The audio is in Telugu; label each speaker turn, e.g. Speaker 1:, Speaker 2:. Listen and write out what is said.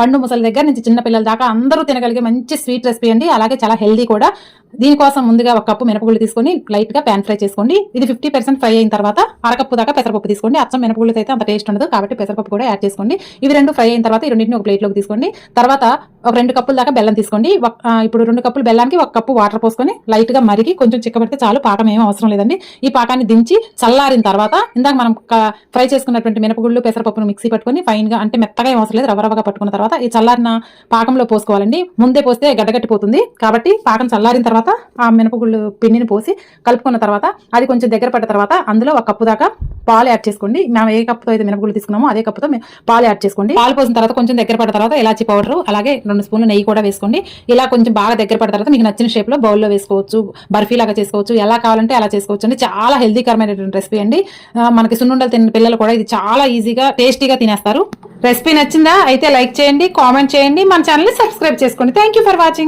Speaker 1: పండు ముసలి దగ్గర నుంచి చిన్నపిల్లల దాకా అందరూ తినగలిగే మంచి స్వీట్ రెసిపీ అండి. అలాగే చాలా హెల్దీ కూడా. దీనికోసం ముందుగా ఒక కప్పు మినపగుళ్ళు తీసుకొని లైట్గా ప్యాన్ ఫ్రై చేసుకోండి. ఇది ఫిఫ్టీ పర్సెంట్ ఫ్రై అయిన తర్వాత అరకప్పు దాకా పెసరపప్పు తీసుకోండి. అచ్చం మినపగుళ్ళు అయితే అంత టేస్ట్ ఉండదు. కాబట్టి పెసరపప్పు కూడా యాడ్ చేసుకోండి. ఇవి రెండు ఫ్రై అయిన తర్వాత ఈ రెండింటిని ఒక ప్లేట్లోకి తీసుకోండి. తర్వాత ఒక రెండు కప్పుల దాకా బెల్లం తీసుకోండి. ఇప్పుడు రెండు కప్పులు బెల్లానికి ఒక కప్పు వాటర్ పోసుకొని లైట్గా మరిగి కొంచెం చిక్కబెడితే చాలు పాకం ఏమీ అవసరం లేదండి. ఈ పాకాన్ని దించి చల్లారిన తర్వాత ఇందాక మనం ఫ్రై చేసుకున్నటువంటి మినపగుళ్ళు పెసరపప్పును మిక్సీ పట్టుకొని ఫైన్గా అంటే మెత్తగా ఏం అవసరం లేదు రవరవగా రవ్వగా పట్టుకున్న తర్వాత ఈ చల్లారిన పాకంలో పోసుకోవాలండి. ముందే పోస్తే గడ్డగట్టిపోతుంది. కాబట్టి పాకం చల్లారిన తర్వాత ఆ మినపగుళ్ళు పిండిని పోసి కలుపుకున్న తర్వాత అది కొంచెం దగ్గర పడ్డ తర్వాత అందులో ఒక కప్పు దాకా పాలు యాడ్ చేసుకోండి. మేము ఏ కప్పుతో అయితే మినపగుళ్ళు తీసుకున్నామో అదే కప్పుతో మే- పాలు యాడ్ చేసుకోండి. పాలు పోసిన తర్వాత కొంచెం దగ్గర పడిన తర్వాత ఇలాచి పౌడర్ అలాగే రెండు స్పూన్లు నెయ్యి కూడా వేసుకోండి. ఇలా కొంచెం బాగా దగ్గర పడిన తర్వాత మీకు నచ్చిన షేప్లో బౌల్లో వేసుకోవచ్చు బర్ఫీ లాగా చేసుకోవచ్చు ఎలా కావాలంటే అలా చేసుకోవచ్చు అండి. చాలా హెల్దీకరమైనటువంటి రెసిపీ అండి. మనకి సున్నుండలు తిన్న పిల్లలు కూడా ఇది చాలా ఈజీగా టేస్టీగా తినేస్తారు. రెసిపీ నచ్చిందా? అయితే లైక్ చేయండి కామెంట్ చేయండి. మన ఛానల్ని సబ్స్క్రైబ్ చేసుకోండి. Thank for watching